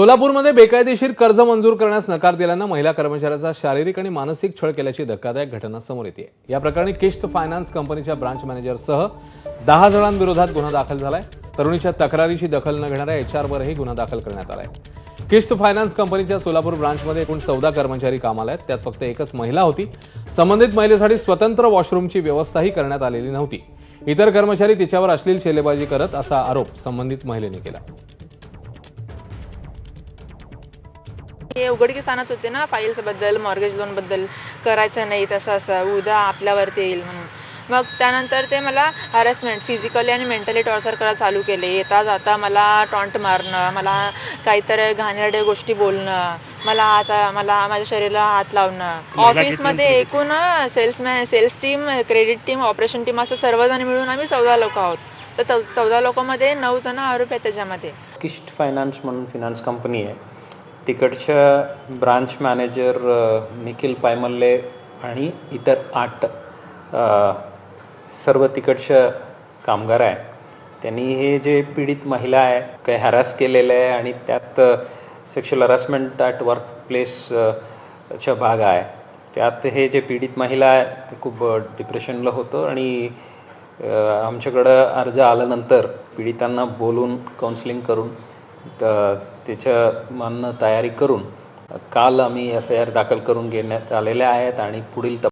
सोलापूरमध्ये बेकायदेशीर कर्ज मंजूर करण्यास नकार दिल्यानं महिला कर्मचाऱ्याचा शारीरिक आणि मानसिक छळ केल्याची धक्कादायक घटना समोर येते या प्रकरणी किश्त फायनान्स कंपनीच्या ब्रांच मॅनेजरसह दहा जणांविरोधात गुन्हा दाखल झालाय. तरुणीच्या तक्रारीची दखल न घेणाऱ्या एचआरवरही गुन्हा दाखल करण्यात आलाय. किश्त फायनान्स कंपनीच्या सोलापूर ब्रांचमध्ये एकूण चौदा कर्मचारी कामाला आहेत. त्यात फक्त एकच महिला होती. संबंधित महिलेसाठी स्वतंत्र वॉशरूमची व्यवस्थाही करण्यात आलेली नव्हती. इतर कर्मचारी तिच्यावर अश्लील शेलेबाजी करत असा आरोप संबंधित महिलेने केला. हे उघडकीस आणत होते ना फाईल्सबद्दल मॉर्गेज लोनबद्दल. करायचं नाही तसं असं उद्या आपल्यावरती येईल म्हणून. मग त्यानंतर ते मला हॅरेसमेंट फिजिकली आणि मेंटली टॉर्चर करायला चालू केले. येता जाता मला टॉन्ट मारणं मला काहीतरी घाणेरड्या गोष्टी बोलणं मला आता मला माझ्या शरीराला हात लावणं. ऑफिसमध्ये एकूण sales sales team credit team operation team असं सर्वजण मिळून आम्ही चौदा लोक आहोत. तर चौदा लोकांमध्ये नऊ जण आरोपी आहेत त्याच्यामध्ये. किस्ट फायनान्स म्हणून फिनान्स कंपनी आहे. तिकडच्या ब्रांच मॅनेजर निखिल पायमल्ले आणि इतर आठ सर्व तिकडच्या कामगार आहे त्यांनी हे जे पीडित महिला आहे काही हॅरास केलेलं आहे आणि त्यात sexual harassment at work place भाग आहे. त्यात हे जे पीडित महिला आहे ते खूप डिप्रेशनला होतं आणि आमच्याकडं अर्ज आल्यानंतर पीडितांना बोलून काउन्सिलिंग करून त्याच्या मानणं तयारी करून काल आम्ही एफ आय आर दाखल करून घेण्यात आलेल्या आहेत आणि पुढील तप